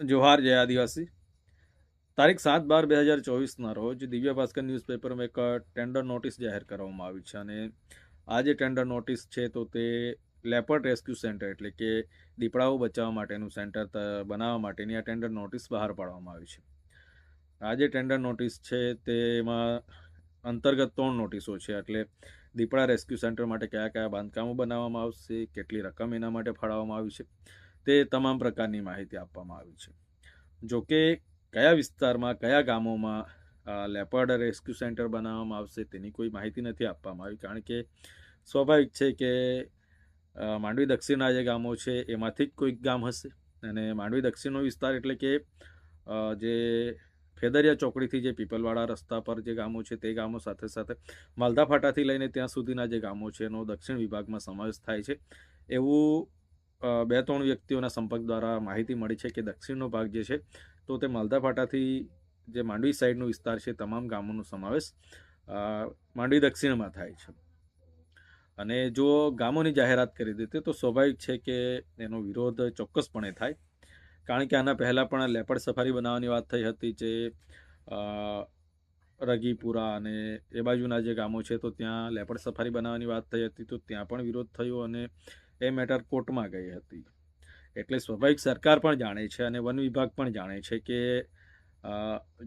જોહાર જય આદિવાસી. તારીખ સાત બાર બે હજાર ચોવીસના રોજ દિવ્ય ભાસ્કર ન્યૂઝપેપરમાં એક ટેન્ડર નોટિસ જાહેર કરવામાં આવી છે અને આ જે ટેન્ડર નોટિસ છે તો તે લેપર્ડ રેસ્ક્યુ સેન્ટર એટલે કે દીપડાઓ બચાવવા માટેનું સેન્ટર બનાવવા માટેની આ ટેન્ડર નોટિસ બહાર પાડવામાં આવી છે. આ જે ટેન્ડર નોટિસ છે તેમાં અંતર્ગત ત્રણ નોટિસો છે એટલે દીપડા રેસ્ક્યુ સેન્ટર માટે કયા કયા બાંધકામો બનાવવામાં આવશે, કેટલી રકમ એના માટે ફાળવવામાં આવી છે તે તમામ પ્રકારની માહિતી આપવામાં આવી છે. જો કે કયા વિસ્તારમાં, કયા ગામોમાં લેપર્ડ રેસ્ક્યુ સેન્ટર બનાવવામાં આવશે તેની કોઈ માહિતી નથી આપવામાં આવી, કારણ કે સ્વાભાવિક છે કે માંડવી દક્ષિણના જે ગામો છે એમાંથી જ કોઈક ગામ હશે. અને માંડવી દક્ષિણનો વિસ્તાર એટલે કે જે ફેદરિયા ચોકડીથી જે પીપલવાડા રસ્તા પર જે ગામો છે તે ગામો સાથે સાથે માલદા ફાટાથી લઈને ત્યાં સુધીના જે ગામો છે એનો દક્ષિણ વિભાગમાં સમાવેશ થાય છે. એવું બે ત્રણ વ્યક્તિઓના સંપર્ક દ્વારા માહિતી મળી છે કે દક્ષિણનો ભાગ જે છે, તો તે માલદા ફાટાથી જે માંડવી સાઈડનો વિસ્તાર છે, તમામ ગામોનો સમાવેશ માંડવી દક્ષિણમાં થાય છે. અને જો ગામોની જાહેરાત કરી દેતી તો સ્વાભાવિક છે કે એનો વિરોધ ચોક્કસપણે થાય. કારણ કે આના પહેલાં પણ લેપડ સફારી બનાવવાની વાત થઈ હતી જે રગીપુરા અને એ બાજુના જે ગામો છે, તો ત્યાં લેપડ સફારી બનાવવાની વાત થઈ હતી, તો ત્યાં પણ વિરોધ થયો અને એ મેટર કોર્ટમાં ગઈ હતી. એટલે સ્વાભાવિક સરકાર પણ જાણે છે અને વન વિભાગ પણ જાણે છે કે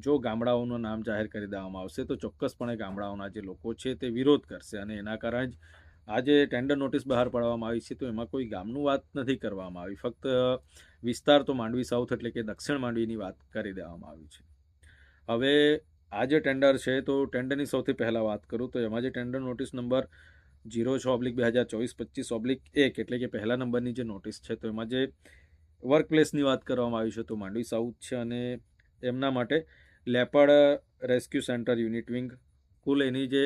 જો ગામડાઓનું નામ જાહેર કરી દેવામાં આવશે તો ચોક્કસપણે ગામડાઓના જે લોકો છે તે વિરોધ કરશે અને એના કારણે જ આજે ટેન્ડર નોટિસ બહાર પાડવામાં આવી છે તો એમાં કોઈ ગામનું વાત નથી કરવામાં આવી. ફક્ત વિસ્તાર તો માંડવી સાઉથ એટલે કે દક્ષિણ માંડવીની વાત કરી દેવામાં આવી છે. હવે આ જે ટેન્ડર છે તો ટેન્ડરની સૌથી પહેલાં વાત કરું તો એમાં જે ટેન્ડર નોટિસ નંબર જીરો છ ઓબ્લિક બે હજાર ચોવીસ પચીસ ઓબ્લિક એક એટલે કે પહેલા નંબરની જે નોટિસ છે, તો એમાં જે વર્કપ્લેસની વાત કરવામાં આવી છે, તો માંડવી સાઉથ છે અને એમના માટે leopard rescue centre unit wing. કુલ એની જે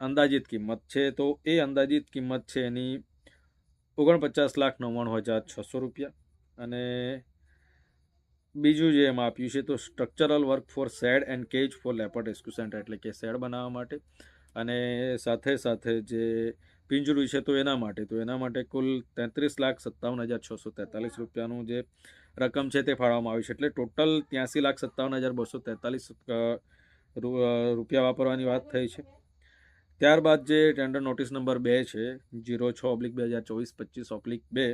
અંદાજિત કિંમત છે, તો એ અંદાજિત કિંમત છે એની ઓગણપચાસ લાખ નવ્વાણું હજાર છસો રૂપિયા. અને બીજું જે એમાં આપ્યું છે, તો structural work for shed and cage for leopard rescue centre એટલે કે સેડ બનાવવા માટે. અને સાથે સાથે જે પિંજરું છે તો એના માટે, તો એના માટે કુલ તેત્રીસ લાખ સત્તાવન હજાર છસો તેતાલીસ રૂપિયાનું જે રકમ છે તે ફાળવવામાં આવી છે. એટલે ટોટલ ત્યાંસી લાખ સત્તાવન હજાર બસો તેતાલીસ રૂપિયા વાપરવાની વાત થઈ છે. ત્યારબાદ જે ટેન્ડર નોટિસ નંબર બે છે, જીરો છ ઓબ્લિક બે હજાર ચોવીસ પચીસ ઓબ્લિક બે,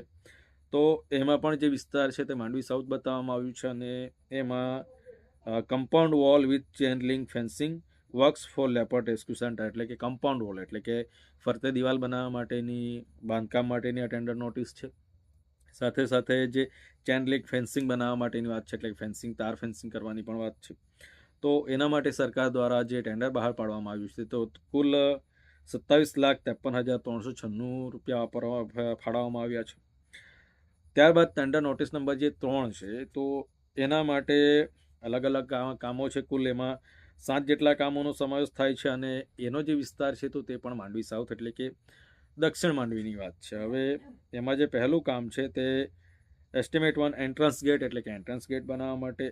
તો એમાં પણ જે વિસ્તાર છે તે માંડવી સાઉથ બતાવવામાં આવ્યું છે અને એમાં compound wall with chain link fencing works for leopard rescue centre એટલે કે કમ્પાઉન્ડ વોલ એટલે કે ફરતે દિવાલ બનાવવા માટેની, બાંધકામ માટેની આ ટેન્ડર નોટિસ છે. સાથે સાથે જે ચેન લિંક ફેન્સિંગ બનાવવા માટેની વાત છે, એટલે કે ફેન્સિંગ તાર ફેન્સિંગ કરવાની પણ વાત છે. તો એના માટે સરકાર દ્વારા જે ટેન્ડર બહાર પાડવામાં આવ્યું છે, તો કુલ સત્તાવીસ લાખ ત્રેપન હજાર ત્રણસો છન્નું રૂપિયા વાપરવા ફાળવવામાં આવ્યા છે. ત્યારબાદ ટેન્ડર નોટિસ નંબર જે ત્રણ છે, તો એના માટે અલગ અલગ કામો છે કુલ એમાં સાત જેટલા કામોનો સમાવેશ થાય છે અને એનો જે વિસ્તાર છે તો તે પણ માંડવી સાઉથ એટલે કે દક્ષિણ માંડવીની વાત છે. હવે એમાં જે પહેલું કામ છે તે એસ્ટિમેટ વન એન્ટ્રન્સ ગેટ એટલે કે એન્ટ્રન્સ ગેટ બનાવવા માટે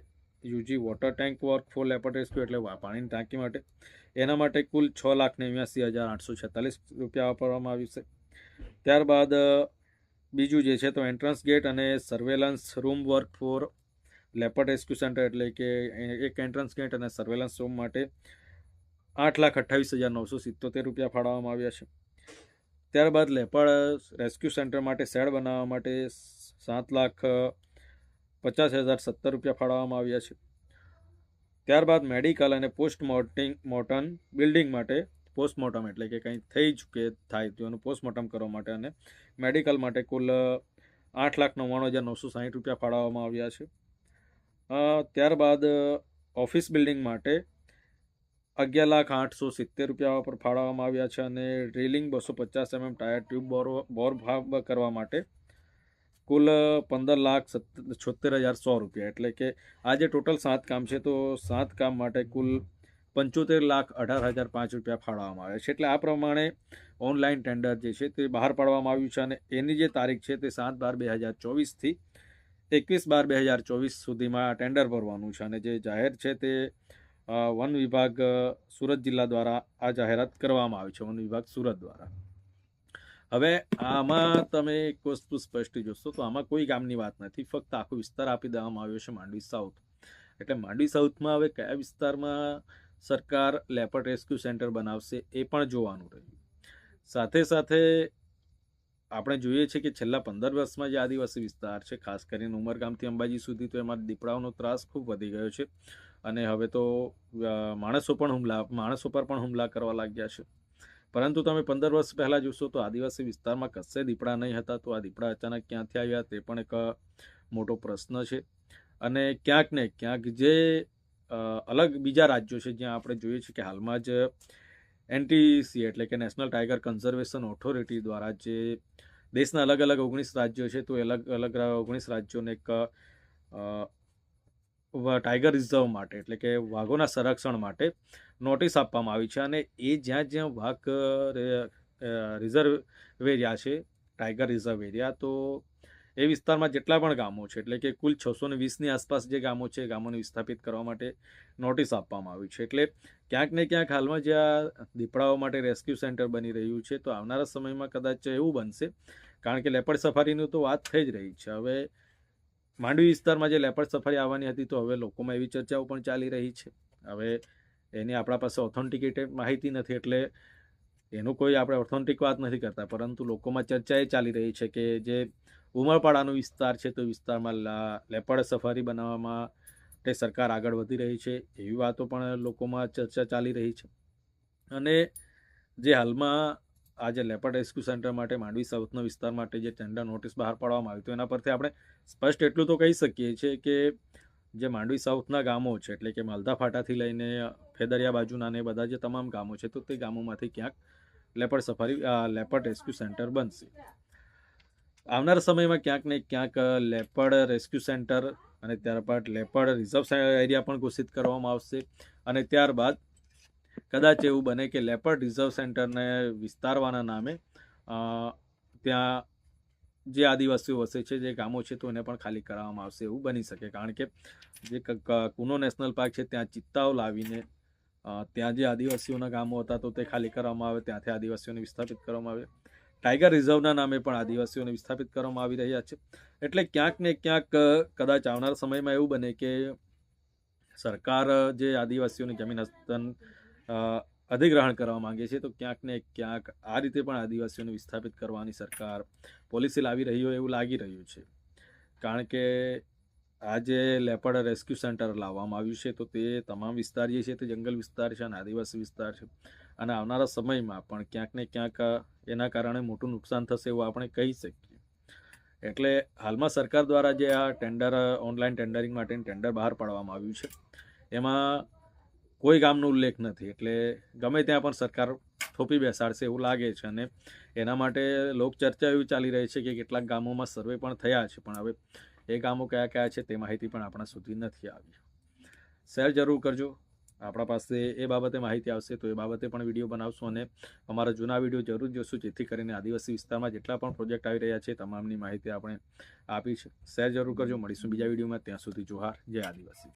UG water tank work for rescue એટલે પાણીની ટાંકી માટે. એના માટે કુલ છ લાખ નેવ્યાસી હજાર આઠસો છેતાલીસ રૂપિયા વાપરવામાં આવ્યું છે. ત્યારબાદ બીજું જે છે તો એન્ટ્રન્સ ગેટ અને surveillance room work for leopard rescue centre એટલે કે એક એન્ટ્રન્સ ગેટ અને સર્વેલન્સ રૂમ માટે આઠ લાખ અઠ્ઠાવીસ હજાર નવસો સિત્તોતેર રૂપિયા ફાળવવામાં આવ્યા છે. ત્યારબાદ લેપર્ડ રેસ્ક્યુ સેન્ટર માટે શેડ બનાવવા માટે સાત લાખ પચાસ હજાર સત્તર રૂપિયા ફાળવવામાં આવ્યા છે. ત્યારબાદ મેડિકલ અને પોસ્ટ મોર્ટિંગ મોર્ટન બિલ્ડિંગ માટે પોસ્ટમોર્ટમ એટલે કે કંઈ થઈ ચૂકે, થાય તેનું પોસ્ટમોર્ટમ કરવા માટે અને મેડિકલ માટે કુલ આઠ લાખ નવ્વાણું હજાર નવસો સાહીઠ રૂપિયા ફાળવવામાં આવ્યા છે. ત્યારબાદ ઓફિસ બિલ્ડિંગ માટે અગિયાર લાખ આઠસો સિત્તેર રૂપિયા પર ફાળવવામાં આવ્યા છે અને ડ્રિલિંગ બસો પચાસ MM tyre tube bore bore ભાવ કરવા માટે કુલ પંદર લાખ છોતેર હજાર સો રૂપિયા. એટલે કે આજે ટોટલ સાત કામ છે, તો સાત કામ માટે કુલ પંચોતેર લાખ અઢાર હજાર પાંચ રૂપિયા ફાળવવામાં આવ્યા છે. એટલે આ પ્રમાણે ઓનલાઈન ટેન્ડર જે છે, તે બહાર પાડવામાં આવ્યું છે અને એની જે તારીખ છે, તે સાત બાર બે હજાર ચોવીસથી એકવીસ બાર બે હજાર ચોવીસ સુધીમાં ટેન્ડર ભરવાનું છે અને જે જાહેર છે તે વન વિભાગ સુરત જિલ્લા દ્વારા આ જાહેરાત કરવામાં આવી છે, વન વિભાગ સુરત દ્વારા. હવે આમાં તમે એક વસ્તુ સ્પષ્ટ જોશો તો આમાં કોઈ ગામની વાત નથી, ફક્ત આખો વિસ્તાર આપી દેવામાં આવ્યો છે માંડવી સાઉથ. એટલે માંડવી સાઉથમાં હવે કયા વિસ્તારમાં સરકાર લેપર્ડ રેસ્ક્યુ સેન્ટર બનાવશે એ પણ જોવાનું રહ્યું. સાથે સાથે આપણે જોઈએ છીએ કે છેલ્લા પંદર વર્ષમાં જે આદિવાસી વિસ્તાર છે, ખાસ કરીને ઉમરગામથી અંબાજી સુધી, તો એમાં દીપડાઓનો ત્રાસ ખૂબ વધી ગયો છે. અને હવે તો માણસો પણ હુમલા, માણસો પર પણ હુમલા કરવા લાગ્યા છે. પરંતુ તમે પંદર વર્ષ પહેલાં જોશો તો આદિવાસી વિસ્તારમાં કશે દીપડા નહીં હતા, તો આ દીપડા અચાનક ક્યાંથી આવ્યા તે પણ એક મોટો પ્રશ્ન છે. અને ક્યાંક ને ક્યાંક જે અલગ બીજા રાજ્યો છે, જ્યાં આપણે જોઈએ છીએ કે હાલમાં જ એનટીસી એટલે કે નેશનલ ટાઈગર કન્ઝર્વેશન ઓથોરિટી દ્વારા જે દેશના અલગ અલગ ઓગણીસ રાજ્યો છે, તો અલગ અલગ ઓગણીસ રાજ્યોને એક ટાઈગર રિઝર્વ માટે એટલે કે વાઘોના સંરક્ષણ માટે નોટિસ આપવામાં આવી છે અને એ જ્યાં જ્યાં વાઘ રિઝર્વ એરિયા છે ટાઈગર રિઝર્વ એરિયા તો એ વિસ્તારમાં જેટલા પણ ગામો છે, એટલે કે કુલ છસો ને વીસની આસપાસ જે ગામો છે ગામોને વિસ્થાપિત કરવા માટે નોટિસ આપવામાં આવી છે. એટલે ક્યાંક ને ક્યાંક હાલમાં જે આ દીપડાઓ માટે રેસ્ક્યુ સેન્ટર બની રહ્યું છે, તો આવનારા સમયમાં કદાચ એવું બનશે, કારણ કે લેપર્ડ સફારીનું તો વાત થઈ જ રહી છે. હવે માંડવી વિસ્તારમાં જે લેપર્ડ સફારી આવવાની હતી, તો હવે લોકોમાં એવી ચર્ચાઓ પણ ચાલી રહી છે. હવે એની આપણા પાસે ઓથેન્ટિકેટેડ માહિતી નથી, એટલે એનું કોઈ આપણે ઓથેન્ટિક વાત નથી કરતા, પરંતુ લોકોમાં ચર્ચા એ ચાલી રહી છે કે જે ઉમરપાડાનો વિસ્તાર છે, તો વિસ્તારમાં લા- લેપર્ડ સફારી બનાવવામાં તે સરકાર આગળ વધી રહી છે. એવી વાતો પણ લોકોમાં ચર્ચા ચાલી રહી છે. અને જે હાલમાં આજે લેપર્ડ રેસ્ક્યુ સેન્ટર માટે માંડવી સાઉથનો વિસ્તાર માટે જે ટેન્ડર નોટિસ બહાર પાડવામાં આવી તો એના પરથી આપણે સ્પષ્ટ એટલું તો કહી શકીએ છીએ કે જે માંડવી સાઉથના ગામો છે, એટલે કે માલદા ફાટાથી લઈને ફેદરિયા બાજુના ને બધા જે તમામ ગામો છે, તો તે ગામોમાંથી ક્યાંક leopard safari leopard rescue centre બનશે. આવનાર સમયમાં ક્યાંક ને ક્યાંક લેપર્ડ રેસ્ક્યુ સેન્ટર અને ત્યારબાદ લેપર્ડ રિઝર્વ એરિયા પણ ઘોષિત કરવામાં આવશે. અને ત્યારબાદ કદાચ એવું બને કે લેપર્ડ રિઝર્વ સેન્ટરને વિસ્તારવાના નામે ત્યાં જે આદિવાસીઓ વસે છે, જે ગામો છે, તો એને પણ ખાલી કરાવવામાં આવશે એવું બની શકે. કારણ કે જે કુનો નેશનલ પાર્ક છે, ત્યાં ચિત્તાઓ લાવીને ત્યાં જે આદિવાસીઓના ગામો હતા, તો તે ખાલી કરવામાં આવે, ત્યાંથી આદિવાસીઓને વિસ્થાપિત કરવામાં આવે. ટાઈગર રિઝર્વના નામે પણ આદિવાસીઓને વિસ્થાપિત કરવામાં આવી રહ્યા છે. એટલે ક્યાંક ને ક્યાંક કદાચ આવનાર સમયમાં એવું બને કે સરકાર જે આદિવાસીઓની જમીન હસ્તન અધિગ્રહણ કરવા માંગે છે, તો ક્યાંક ને ક્યાંક આ રીતે પણ આદિવાસીઓને વિસ્થાપિત કરવાની સરકાર પોલિસી લાવી રહી હોય એવું લાગી રહ્યું છે. કારણ કે આ જે લેપર્ડ રેસ્ક્યુ સેન્ટર લાવવામાં આવ્યું છે, તો તે તમામ વિસ્તાર જે છે તે જંગલ વિસ્તાર છે અને આદિવાસી વિસ્તાર છે. અને આવનારા સમયમાં પણ ક્યાંક ને ક્યાંક એના કારણે મોટું નુકસાન થશે એવું આપણે કહી શકીએ. એટલે હાલમાં સરકાર દ્વારા જે આ ટેન્ડર ઓનલાઈન ટેન્ડરિંગ માટેનું ટેન્ડર બહાર પાડવામાં આવ્યું છે, એમાં કોઈ ગામનો ઉલ્લેખ નથી. એટલે ગમે ત્યાં પણ સરકાર થોપી બેસાડશે એવું લાગે છે અને એના માટે લોકચર્ચા એવી ચાલી રહી છે કે કેટલાક ગામોમાં સર્વે પણ થયા છે, પણ હવે એ ગામો કયા કયા છે તે માહિતી પણ આપણા સુધી નથી આવી. શેર જરૂર કરજો. આપણા પાસે એ બાબતે માહિતી આવશે તો એ બાબતે પણ વીડિયો બનાવશું અને અમારા જૂના વીડિયો જરૂર જોશું, જેથી કરીને આદિવાસી વિસ્તારમાં જેટલા પણ પ્રોજેક્ટ આવી રહ્યા છે તમામની માહિતી આપણે આપી શેર જરૂર કરજો. મળીશું બીજા વિડીયોમાં. ત્યાં સુધી જોહાર. જય આદિવાસી.